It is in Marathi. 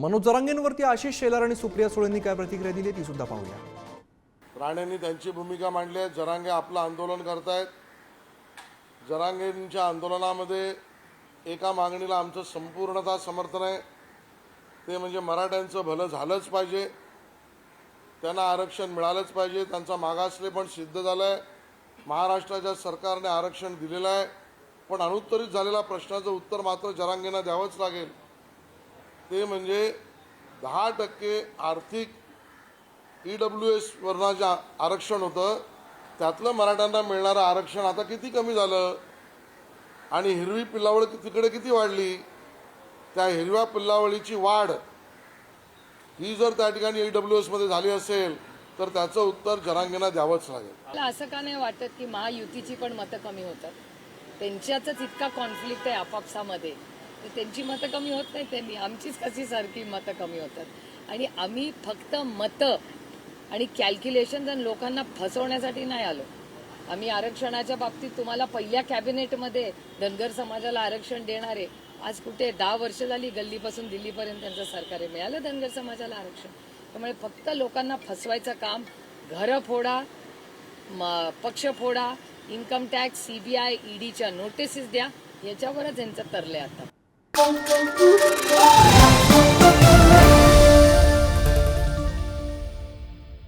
मनोज जरांगेंवरती आशिष शेलार आणि सुप्रिया सुळेंनी काय प्रतिक्रिया दिली ती सुद्धा पाहूया. राणेंनी त्यांची भूमिका मांडली आहे. जरांगे आपलं आंदोलन करतायत. जरांगेंच्या आंदोलनामध्ये एका मागणीला आमचं संपूर्णतः समर्थन आहे. ते म्हणजे मराठ्यांचं भलं झालंच पाहिजे. त्यांना आरक्षण मिळालंच पाहिजे. त्यांचा मागासले पण सिद्ध झालं आहे महाराष्ट्राच्या सरकारने आरक्षण दिलेलं आहे. पण अनुत्तरित झालेला प्रश्नाचं उत्तर मात्र जरांगेंना द्यावंच लागेल. ते म्हणजे दहा टक्के आर्थिक ई डब्ल्यू एस वर्णाचे आरक्षण होतं त्यातलं मराठ्यांना मिळणारं आरक्षण आता किती कमी झालं? आणि हिरवी पिल्लावळ तिकडे किती वाढली? त्या हिरव्या पिल्लावळीची वाढ ही जर त्या ठिकाणी ई डब्ल्यू एसमध्ये झाली असेल तर त्याचं उत्तर जरांगेंना द्यावंच लागेल. मला असं का नाही वाटत की महायुतीची पण मतं कमी होतात? त्यांच्यातच इतका कॉन्फ्लिक्ट आहे आपापसामध्ये. तर त्यांची मतं कमी होत नाही त्यांनी आमचीच कशी सारखी मतं कमी होतात. आणि आम्ही फक्त मतं आणि कॅल्क्युलेशन आणि लोकांना फसवण्यासाठी नाही आलो आम्ही आरक्षणाच्या बाबतीत तुम्हाला पहिल्या कॅबिनेटमध्ये धनगर समाजाला आरक्षण देणारे आज कुठे दहा वर्ष झाली गल्लीपासून दिल्लीपर्यंत त्यांचं सरकार मिळालं धनगर समाजाला आरक्षण. त्यामुळे फक्त लोकांना फसवायचं काम घरं फोडा पक्ष फोडा इन्कम टॅक्स सीबीआय ईडीच्या नोटिसेस द्या याच्यावरच यांचं तरले आता. Thank you.